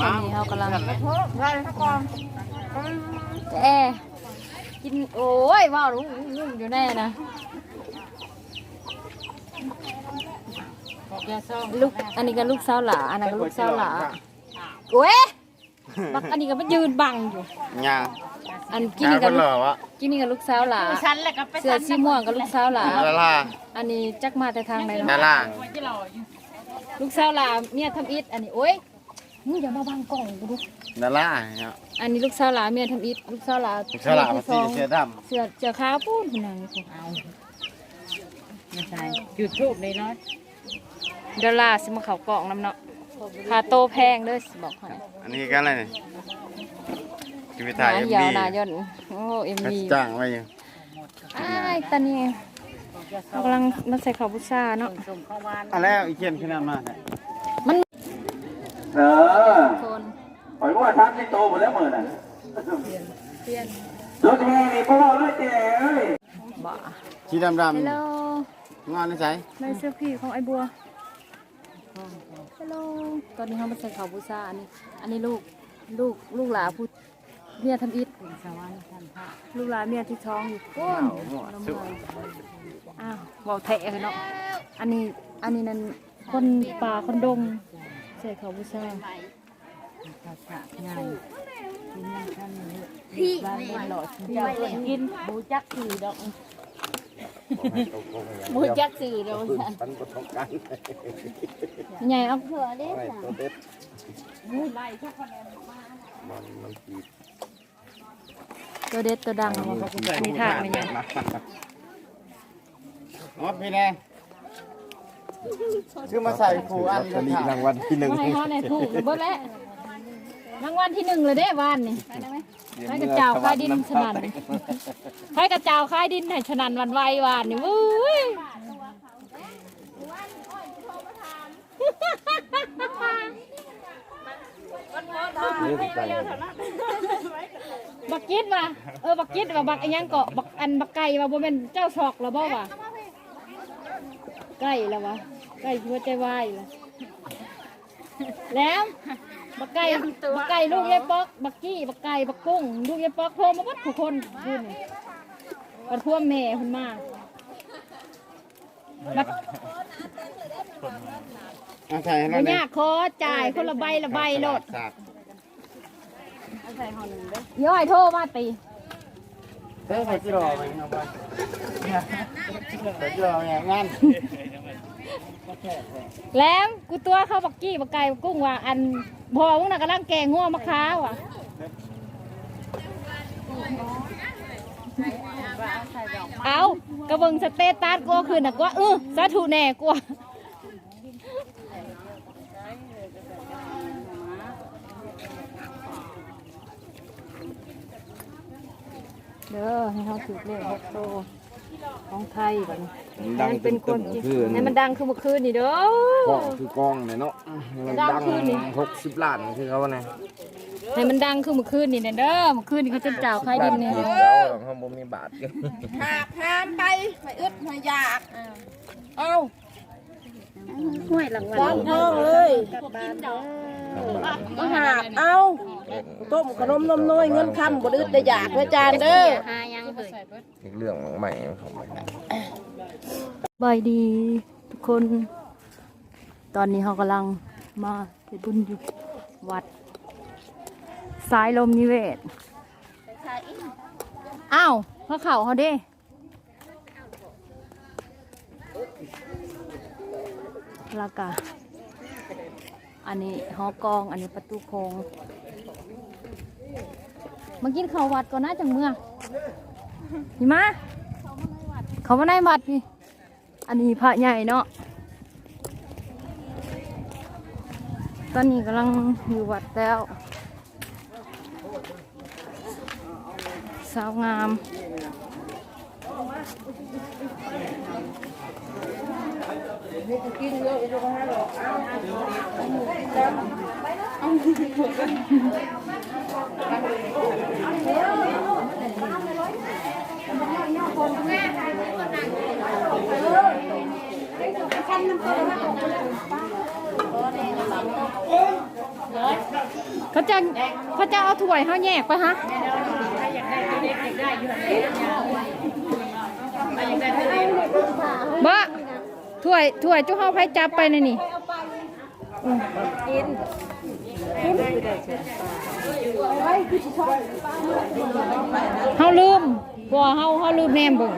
ตอนนี้เขากำลังได้ถ้ากองแอกินโอ้ยว้าวนุ่มอยู่แน่นะบอกยาซ่องลูกอันนี้ก็ลูกสาวหลาอันนั้นก็ลูกสาวหลาโอ้ยบักอันนี้ก็มายืนบังอยู่ยางอันกินยางนี่คก็นลูเหกล่าวะกินนี่ก็ลูกสาวหลาฉันแหละก็ไปเสื้อสีม่วงก็ลูกสาวหลาดาราอันนี้จักมาแต่ทางไหนดาเนาะราที่เราอยู่ลูกสาวหลาเมียทำอิฐอันนี้โอ้ย มึงอย่ามาบังกล่องกูดูดาราเนี่ยอันนี้ลูกสาวหลาเมียทำอิฐลูกสาวหลาฉลาดที่มาสสีองเสื้อดำ เสื้อเสื้อขาวปูนพี่นางเอาไม่ใช่ยูทูบเลยเนาะดอลลาร์สิมาเขากล่องน้ำเนาะคาโตแพงเด้อสิบอกให้ำอันนี้กันอะไรเนี่ยชีวิตหถ่ายเอ็มยาวดีหนายนโอ้เอ็มดีจ้างไว้อยู่อ้ายตอนนี้เรากำลังมาใส่ข้าวพุซ่าเนาะส่งข้าวหวานอันแล้วอีเขียนขึ้นมาเนี่ย เออโคนปล่อยว่าทันที่โตหมดแล้วเหมือนน่ะเปลี่ยนรถแห่นี่พ่อเลยเจ๊เอ้ยบ่าชีดำดฮัลโหลำงอนนี่ใส่ในเสื้อพี่ของไอ้บัวฮัลโหลตอนนี้เขามาใส่ข้าวพุซ่าอันนี้ อันนี้ลูกลูกลูกหลาพูดเมียทำอิฐสวรรค์ท่านพระลูกหลานเมียที่ท้องอยู่ก้นน้ำลายอ้าวเบาเทะกันเนาะอันนี้อันนี้นั่นคนป่าคนดง ใส่เขาวบูชาพระพระใหญ่กินนั่งท่านนี้พี่บ้านบ้านหล่อชิ้นเจ้าเพิ่นกินบูจักสื่อดอกบูจักสื่อดอกสันปันประทบกันใหญ่เอาตัวเด็ดบูไล่ชักคะแนนมันมันกีบตัวเด็ดตัวดังเอามาอันนี้ถาดไม่ใหญ่อ๋อพี่แดง คือมาใส่ผูอันกันค่ะรางวัลที่หนึ่งมาให้เขาในถูกเบิดแล้วรางวัลที่หนึ่งเลยเด้วานนี่ให้กระเจ้าคายดินฉนันให้กระเจ้าคายดินให้ฉนันวันไหววานนี่วุ้ยบักกิดว่ะเออบักกิดว่าบักอันยังเกาะบักอันบักไก่ว่าบ่แม่นเจ้าชอกแล้วบ่ว่ะ ไก่แล้ววะไก่หัวใจวายแล้วแล้วบักไก่บักไก่ลูกยายป๊อกบักกี้บักไก่บักกุ้งลูกยายป๊อกโทรมาวัดทุกคนดูนี่บัดพ่วแม่เพิ่นมาบัดเอาใส่ให้บ่เราเนี่ย ยากขอจ่ายคนละใบละใบโลดสาดย่อยโทรมาตีเฮ้ยไปจิรอไปเอาไปไปจิรอเนี่ยงาน แล้วกูตัวเขาบักกี้บักไก่บักกุ้งว่าอันพอมึงน่ะกำลังแกงงัวมะค้าวอะเอากระเบิงสเตตัสกูคืนน่ะกูว่าเออสาธุแน่กูเด้อให้เขาถือเลขหกโต ของไทยก่อนให้มันเป็นคนจริงให้มันดังคือเมื่อคืนนี่เด้อ กล้องคือกล้องเนี่ยเนาะดังคืนนี่ หกสิบล้านคือเขาเนี่ยให้มันดังคือเมื่อคืนนี่เด้อ เมื่อคืนนี่เขาจะจ่าวคายดินเนี่ยแล้วเขาบ่มีบาทกันหาบหามไปไม่อึดไม่อยาก เอา ห้วยหลังวันร้อนท้องเลยมาหาบเอาต้มขนมนมน้อยเงินคำบ่อึดได้อยากนะจานเด้อหายังเลยเรื่องใหม่ของใหม่บายดีทุกคน ตอนนี้เขากำลังมาไปบุญอยู่วัดสายลมนิเวศอ้าวพระเข่าเขาเด้ แล้วก็อันนี้หอกอง อันนี้ประตูโคงมากินข้าววัดก่อนนะจังเมื่อนี่มาเขามาในวัดนี่ อันนี้พระใหญ่เนาะ ตอนนี้กำลังอยู่วัดแล้วสาวงาม เเขาจะเขาจะเอาถ้วยเขาแยกไปฮะบ่ ถ้วยถ้วยจุเฮาไผจับไปนี่นี่เฮาลืมบ่เฮาเฮาลืมแนมเบิ่ง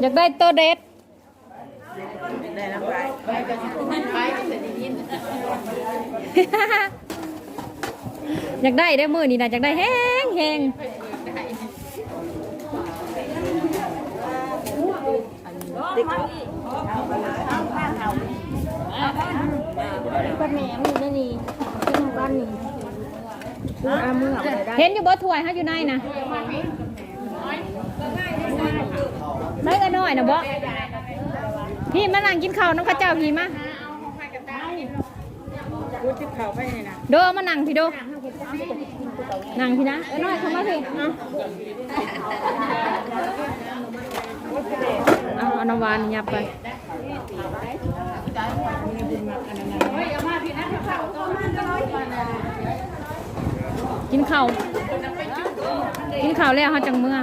อยากได้ตัวเด็ด อยากได้ได้มือนี่นะอยากได้แห้งแห้งเห็นอยู่บ่ถ้วยฮะอยู่ในนะไม่ก็น้อยนะบ่พี่มานั่งกินข้าวน้องข้าเจ้าพี่มาโดมานั่งพี่โด นั่งพี่นะเอ้ยน้อยเข้ามาพี่เอาเอาน้ำหวานยับไปกินข้าวกินข้าวแล้วเขาจังเมื่อ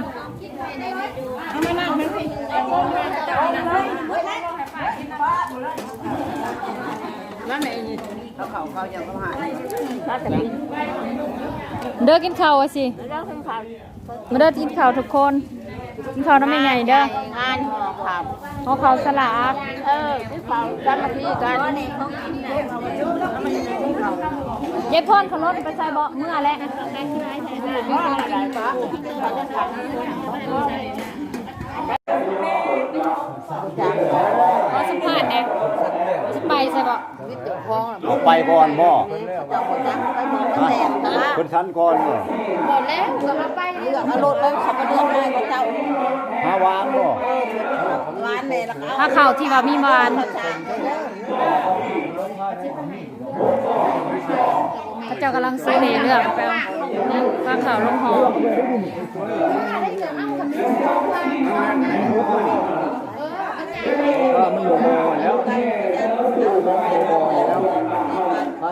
เด้อกินข้าวอะสิมาเด้อกินข้าวทุกคน กินข้าวน้ำไม่ไงเด้องานห่อขับเอาข้าวสลัดเออที่เขาจำมาที่กันเย็บพอนขับรถไปใส่เบาะเมื่อแล้วขอสัมภาษณ์นะสไปใส่เบาะเอาไปก่อนบ่ไปมองแสบนะ คนชั้นก่อนบ่หมดแล้วก็มาไปเลือกเอารถไปขับมาเดือนได้กับเจ้าหาวางบ่ร้านเลยละครับถ้าข้าวที่ว่ามีหวาน พระเจ้ากำลังซื้อในเรื่องแปลว่าถ้าข้าวลงหอมก็มันหลงโมแล้วถ้า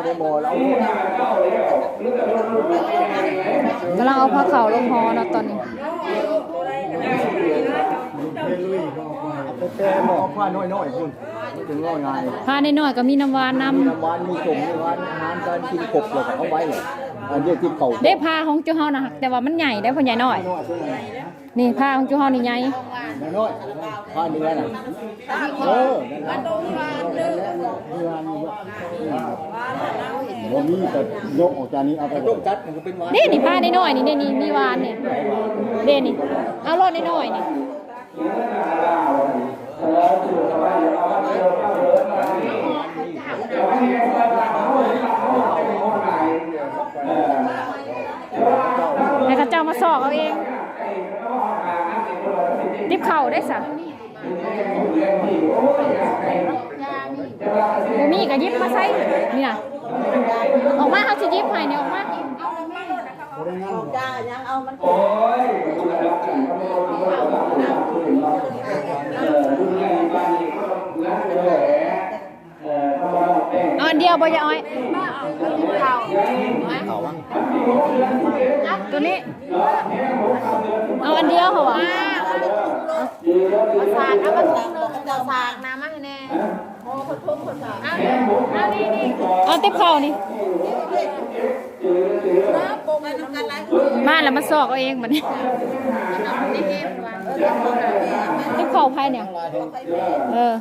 ได้โมแล้วกำลังเอาผ้าขาวลงฮอเนาะตอนนี้แต่หมอผ้าน้อยๆคุณถึงง่ายง่ายผ้าน้อยๆก็มีน้ำหวานน้ำน้ำหวานมีสมน้ำหวานน้ำการกินขบเลยเอาไว้เลย อันนี้ที่เขาำได้ผ้าของจูเฮานะแต่ว่ามันใหญ่ได้อพ่อใหญ่น้อย น้อยนี่ผ้าของจูเฮานี่ใหญ่น้อยผ้าเนื้อน่ะเออนั่นแหละเนื้อนี่ว่ามีแต่ยกออกจากนี้เอาไปต้มจัดมันก็เป็นหวานนี่นี่ผ้าน้อยๆนี่นี่นี่มีหวานนี่เด้นี่ เอารอดน้อยๆนี่ให้เขาเจ้ามาสอกเอาเองติบเข่าได้สะบ่มีก็หยิบมาใส่นี่นะออกมาเขาสิหยิบให้นี่ยออกมาจ้ายังเอามันเอาอันเดียวบ่ยายอ้อยเขาว่างตัวนี้ เอาอันเดียวเหรอวะสากเอามาทุ่มเลยเจ้าสากน้ำมาให้แน่โอ้คนทุ่มคนสากเอานี่นี่เอาติ๊บเข่านี่น้ำโป่งไปทำกันไรมาแล้วมาสอกเอาเองบัดนี้ ติ๊บเข่าภายเนี่ย เออ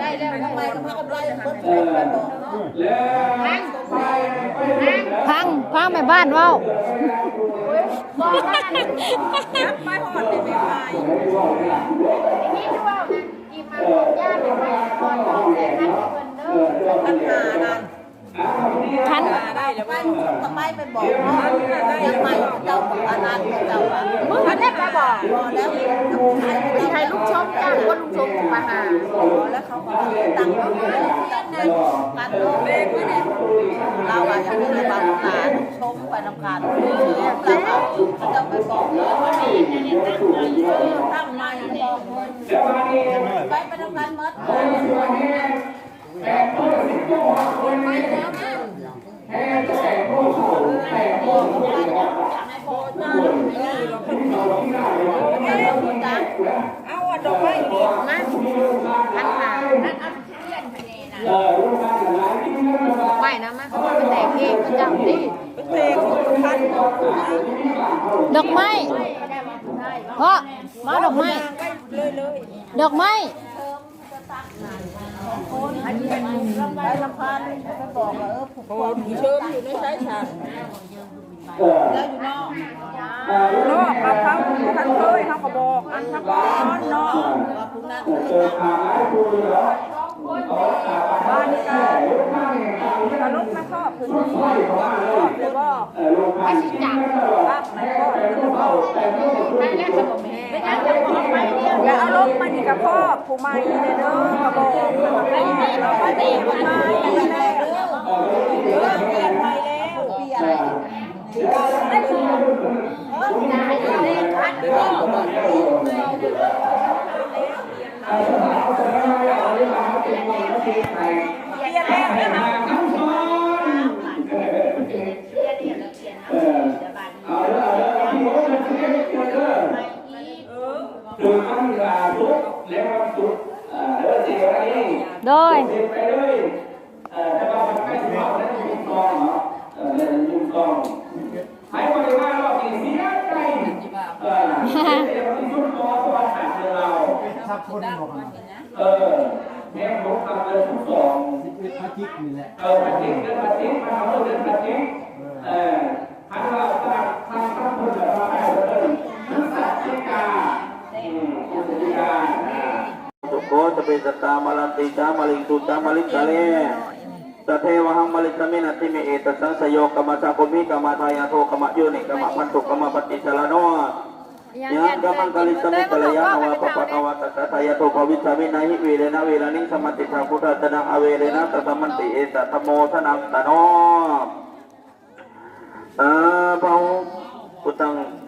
ได้แล้วทำไมก็พากันไล่คนช่วยกันบอกพังพังไปบ้านเว้าปัญหานั่น ท่านได้แล้วม่นทำไมไปบอกว่ายัไม่เจ้าองอาณาจักรเจ้าอะมึงแรกไปบอกแล้วใครลูกชมจ้าว่าลูกชมมาหาแล้วเขาขอตังค์เราเลยตังค์นั้นการโลกเนี่ยเราอะยังไม่ได้บางตาชมไปทำการเราเราจะไปบอกเลยว่านี่ตั้งนายตั้งนายไปไปทำการมัดเลย อาอะดอกไม้ดีมาอันหานั่นเอาเทียนทะเลนะไม่นะมาเขาไปแต่งเองก็จำดิไปแต่งพันดอกไม้พ่อมาดอกไม้เลย เลยดอกไม้ไปลำพันไปบอกว่าเออผูกโอ้ผีเชิมอยู่ในสายชาแล้วอยู่นอกนอกกับเขาท่านเคยเขาก็บอกอันทักนอนเนาะว่าพวกนั้นบ้านนี่ก็กระลุกนะครอบคือครอบเลยบอกไม่ใช่จับรับไหนครอบคือบอกไม่แล้วจะบอกแม่ไม่แล้วจะบ อกไม่เนี่ยอย่าเอาลกมานี่กับพ่อผู้ใหม่เนี่ยเด้อกระบอกไม่ไม่เราไม่เด็กมันมาแล้วเออเปลี่ยนไปแล้วเปลี่ยนจุ โดยไปเลยเอ่อถ้าเราไปที่ห้องแล้วยุ่งกองเนาะเออแล้วยุ่งกองหายไปว่ารอบนี้เสียใจเออเดี๋ยวมันยุ่งกองเพราะว่าขาดเราทับคนบอกมาเออแม่ผมทำเลยทุกสองเป็นพระจิก สตามาลันติจามาลิงตุจามาลิกาเลสเทวหังมาลิสมินัติเมเอตสังสยกรรมสาคุมิกรรมทายาโทกรรมโยนิกรรมพันธุกรรมปฏิสลารโนยังกำลังกลิสมิตระยะนวะปะปะนวะตัสสะยะโตภวิสามินาหิเวเรนะเวรนิสมติทาพุทธตนะอเวเรนะตัสมันติเอตัตโมทนังตโนอาภะพุทธังสารนังกัสสามิธัมมังสารนังกัสสามิสังฆังสารนังกัสสามิตุติยัมปิพุทธัง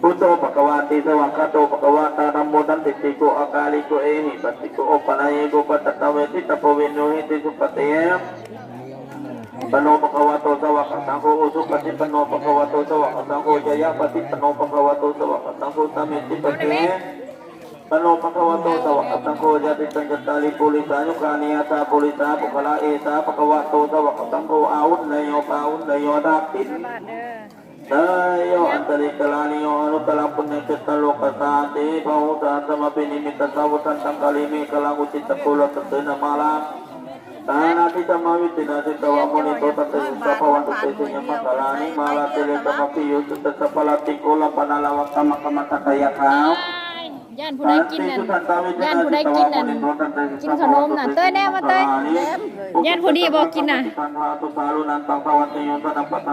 พันอาชามิติปิโตภะคะวะอะระหะสัมมาสัมพุทโธวิสัชลนะกวาติสวังพุทโธภะคะวะติสวังคโตภะคะวะตาธัมโมตันติติโกอากาลิโกเอหิปัสสิโกโอปะนายโกปัตตะเวทิตะโพเวโนหิติสุปเตยปโนปะคะวะโตสวะกสังโฆอุสุปฏิปโนปะคะวะโตสวะกสังโฆจยะปฏิปโนปะคะวะโตสวะกสังโฆสามิติปเตยปโนปะคะวะโตสวะกสังโฆจติตังจตาลิปุริสายุคานิยตาปุริสาปุคละเอสาปะคะวะโตสวะกสังโฆอาวุธนโยปาวุธนโยดาติน เตโยอันตริกลานิโยอนุตตลังปุญญเจตโลกสาติภาหุตาสมปินิมิตสาวุทันตังกาลิเมกลังอุจิตตะปุระตะเตนะมาลา Tanah kita mawi tidak kita wamuni tota tejuta pawan tutesinya makalani malah tele kama piyu tuta sapalati kola panalawa kama kama takaya kau ย่านผู้ใดกินนั่นย่านผู้ใดกินนั่นกินขนมน่ะเต้ยแน่มาเต้ยย่านผู้นี้บ่กินน่ะ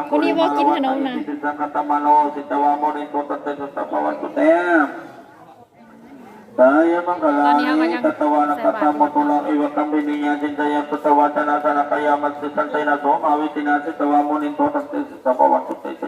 ผู้นี้บ่กินขนมน่ะ kata mano sita wamuni tota tejuta pawan tutem Saya mengkalani katawana kata motulang iwa kami niya jindaya